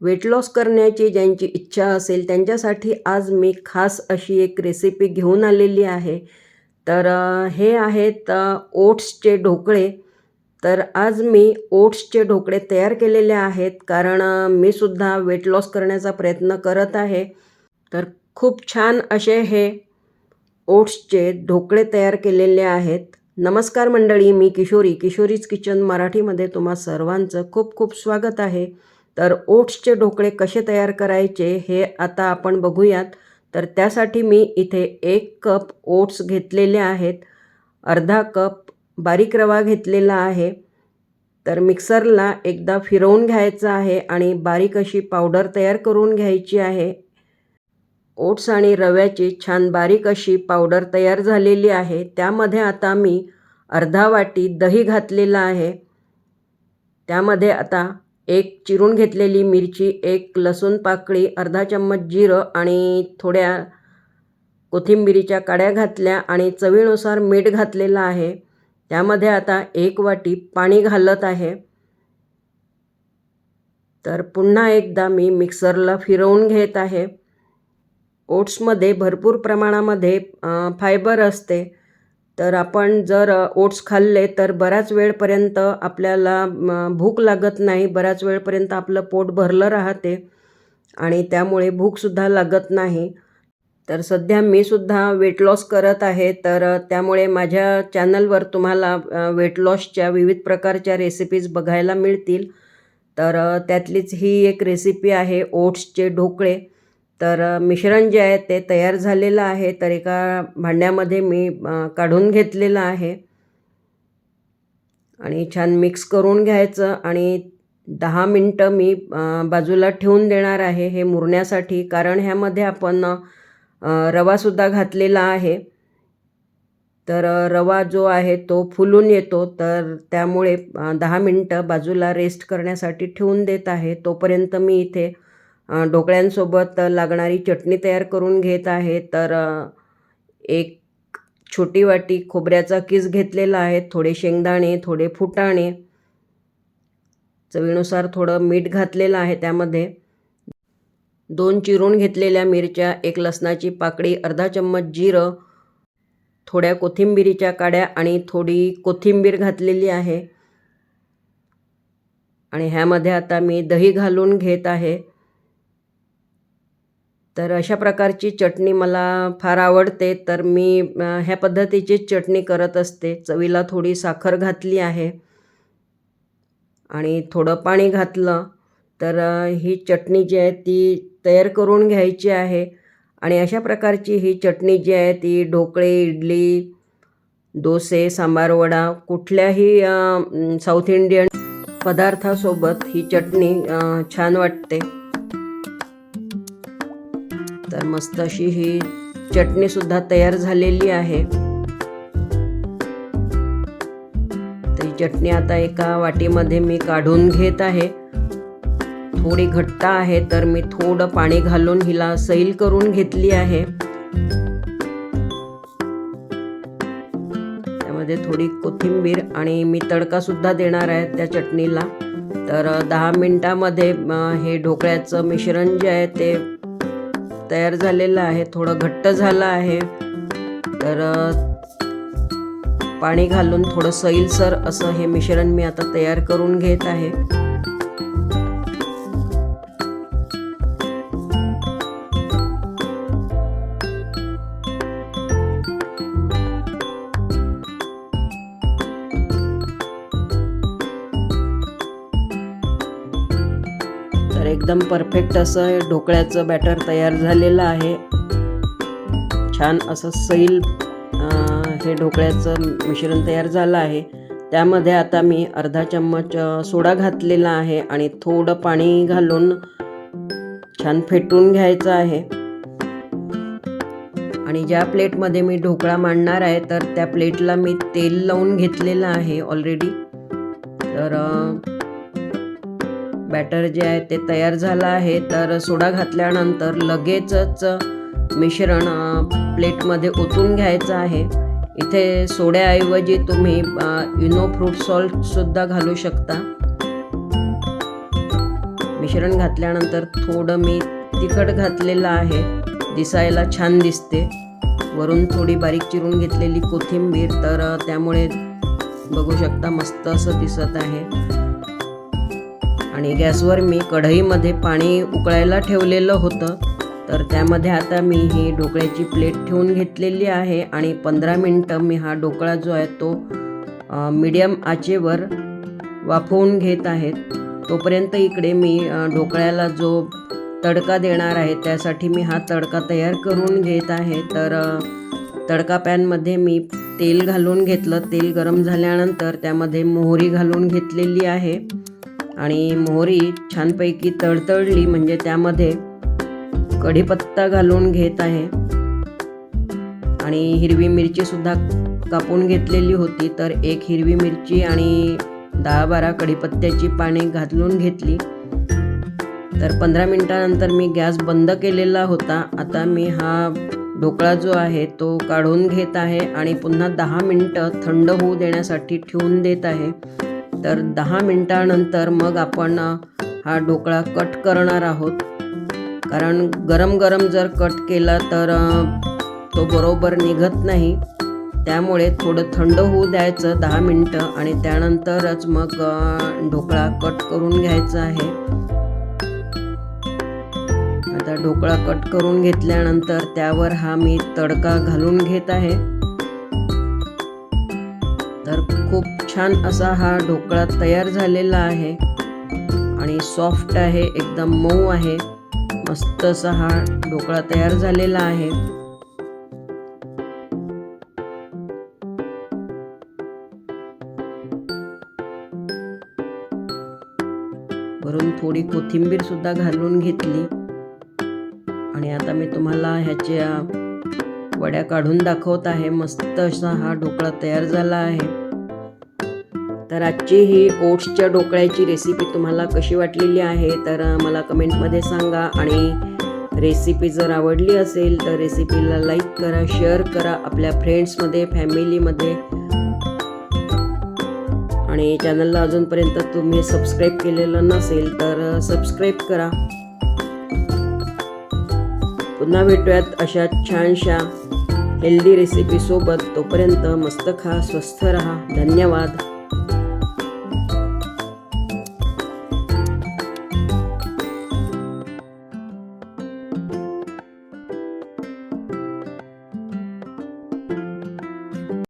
Weight loss करण्याची ज्यांची इच्छा असेल त्यांच्यासाठी आज मी खास अशी एक रेसिपी घेऊन आलेली आहे. तर हे आहेत ओट्सचे ढोकळे. तर आज मी ओट्सचे ढोकळे तयार केलेले आहेत कारण मी सुद्धा वेट लॉस करण्याचा प्रयत्न करत आहे. तर खूप छान असे हे ओट्सचे ढोकळे तयार केलेले आहेत. नमस्कार मंडळी मी किशोरी. किशोरीज किचन मराठीमध्ये तुम्हा सर्वांचं खूप खूप स्वागत आहे. तर ओट्सचे ढोकळे कसे तयार करायचे हे आता आपण बघूयात. तर त्यासाठी मी इथे एक कप ओट्स घेतलेले आहेत. अर्धा कप बारीक रवा घेतलेला आहे. तर मिक्सरला एकदा फिरवून घ्यायचं आहे आणि बारीक अशी पावडर तयार करून घ्यायची आहे. ओट्स आणि रव्याची छान बारीक अशी पावडर तयार झालेली आहे. त्यामध्ये आता मी अर्धा वाटी दही घातलेलं आहे. त्यामध्ये आता एक चिरून घेतलेली मिरची एक लसूण पाकळी अर्धा चम्मच जिरं आणि थोड्या कोथिंबिरीच्या काड्या घातल्या आणि चवीनुसार मीठ घातलेलं आहे. त्यामध्ये आता एक वाटी पाणी घालत आहे. तर पुन्हा एकदा मी मिक्सरला फिरवून घेत आहे. ओट्समध्ये भरपूर प्रमाणामध्ये फायबर असते. तर आपण जर ओट्स खाल्ले तर बऱ्याच वेळपर्यंत आपल्याला भूक लागत नाही. बऱ्याच वेळपर्यंत आपलं पोट भरलं राहते आणि त्यामुळे भूकसुद्धा लागत नाही. तर सध्या मी सुद्धा वेट लॉस करत आहे. तर त्यामुळे माझ्या चॅनलवर तुम्हाला वेट लॉसच्या विविध प्रकारच्या रेसिपीज बघायला मिळतील. तर त्यातलीच ही एक रेसिपी आहे ओट्सचे ढोकळे. तर मिश्रण जे आहे ते तयार झालेलं आहे तर एका भांड्यामध्ये मी काढून घेतलेलं आहे. आणि छान मिक्स करून घ्यायचं आणि दहा मिनटं मी बाजूला ठेवून देणार आहे हे मुरण्यासाठी कारण ह्यामध्ये आपण रवासुद्धा घातलेला आहे. तर रवा जो आहे तो फुलून येतो तर त्यामुळे दहा मिनटं बाजूला रेस्ट करण्यासाठी ठेवून देत आहे. तोपर्यंत मी इथे ढोकळ्यांसोबत लागणारी चटणी तयार करून घेत आहे. तर एक छोटी वाटी खोबऱ्याचा किस घेतलेला आहे. थोडे शेंगदाणे थोडे फुटाणे. चवीनुसार थोडं मीठ घातलेलं आहे त्यामध्ये. दोन चिरून घेतलेल्या मिरच्या एक लसणाची पाकळी अर्धा चम्मच जिरं थोड्या कोथिंबिरीच्या काड्या आणि थोडी कोथिंबीर घातलेली आहे. आणि ह्यामध्ये आता मी दही घालून घेत आहे. तर अशा प्रकारची चटणी मला फार आवडते. तर मी ह्या पद्धतीचीच चटणी करत असते. चवीला थोडी साखर घातली आहे. आणि थोडं पाणी घातलं तर ही चटणी जी आहे ती तयार करून घ्यायची आहे. आणि अशा प्रकारची ही चटणी जी आहे ती ढोकळे इडली डोसे सांबार वडा कुठल्याही साऊथ इंडियन पदार्थासोबत ही चटणी छान वाटते. तर मस्त अशी ही चटणीसुद्धा तयार झालेली आहे. तर ही चटणी आता एका वाटीमध्ये मी काढून घेत आहे. थोडी घट्ट आहे तर मी थोडं पाणी घालून हिला सैल करून घेतली आहे. त्यामध्ये थोडी कोथिंबीर आणि मी तडकासुद्धा देणार आहे त्या चटणीला. तर दहा मिनटामध्ये हे ढोकळ्याचं मिश्रण जे आहे ते तयार झालेलं आहे थोडं घट्ट झालं आहे. तर पाणी घालून थोडं सैलसर असं हे मिश्रण मी आता तयार करून घेत आहे. एकदम परफेक्ट असं हे ढोकळ्याचं बॅटर तयार झालेलं आहे. छान असं सैल हे ढोकळ्याचं मिश्रण तयार झालं आहे. त्यामध्ये आता मी अर्धा चम्मच सोडा घातलेला आहे आणि थोडं पाणी घालून छान फेटून घ्यायचं आहे. आणि ज्या प्लेटमध्ये मी ढोकळा मांडणार आहे तर त्या प्लेटला मी तेल लावून घेतलेलं आहे ऑलरेडी तर बॅटर जे आहे ते तयार झालं आहे. तर सोडा घातल्यानंतर लगेचच मिश्रण प्लेटमध्ये ओतून घ्यायचं आहे. इथे सोड्याऐवजी तुम्ही इनो फ्रूट सॉल्टसुद्धा घालू शकता. मिश्रण घातल्यानंतर थोडं मी तिखट घातलेलं आहे. दिसायला छान दिसते. वरून थोडी बारीक चिरून घेतलेली कोथिंबीर तर त्यामुळे बघू शकता मस्त असं दिसत आहे. आणि गॅसवर मी कढईमध्ये पाणी उकळायला ठेवलेलं होतं. तर त्यामध्ये आता मी ही ढोकळ्याची प्लेट ठेवून घेतलेली आहे आणि पंधरा मिनटं मी हा ढोकळा जो आहे तो मीडियम आचेवर वाफवून घेत आहेत तोपर्यंत इकडे मी ढोकळ्याला जो तडका देणार आहे त्यासाठी मी हा तडका तयार करून घेत आहे. तर तडका पॅनमध्ये मी तेल घालून घेतलं. तेल गरम झाल्यानंतर त्यामध्ये मोहरी घालून घेतलेली आहे. आणि मोहरी छानपैकी तळतळली म्हणजे त्यामध्ये कढीपत्ता घालून घेत आहे. आणि हिरवी मिरची सुद्धा कापून घेतलेली होती तर एक हिरवी मिरची आणि दहा बारा कढीपत्त्याची पाने घालून घेतली. तर पंधरा मिनटानंतर मी गॅस बंद केलेला होता. आता मी हा ढोकळा जो आहे तो काढून घेत आहे आणि पुन्हा दहा मिनटं थंड होऊ देण्यासाठी ठेवून देत आहे. तर दहा मिनटानंतर मग आपण हा ढोकळा कट करणार आहोत. कारण गरम गरम जर कट केला तर तो बरोबर निघत नाही. त्यामुळे थोडं थंड होऊ द्यायचं दहा मिनटं आणि त्यानंतरच मग ढोकळा कट करून घ्यायचा आहे. आता ढोकळा कट करून घेतल्यानंतर त्यावर हा मी तडका घालून घेत आहे. तर खूप छान असा हा ढोकळा तयार झालेला आहे. आणि सॉफ्ट आहे एकदम मऊ आहे. मस्त असा हा ढोकळा तयार झालेला आहे. वरून थोडी कोथिंबीर सुद्धा घालून घेतली. आणि आता मी तुम्हाला ह्याच्या वड्या काढून दाखवत आहे. मस्त असा हा ढोकळा तयार झाला आहे. तर आजची ही ओट्सच्या ढोकळ्याची रेसिपी तुम्हाला कशी वाटलेली आहे तर मला कमेंटमध्ये सांगा. आणि रेसिपी जर आवडली असेल तर रेसिपीला लाईक करा शेअर करा आपल्या फ्रेंड्समध्ये फॅमिलीमध्ये आणि चॅनलला अजूनपर्यंत तुम्ही सबस्क्राईब केलेलं नसेल तर सबस्क्राईब करा. पुन्हा भेटूयात अशा छानशा हेल्दी रेसिपीसोबत तोपर्यंत मस्त खा स्वस्थ रहा. धन्यवाद.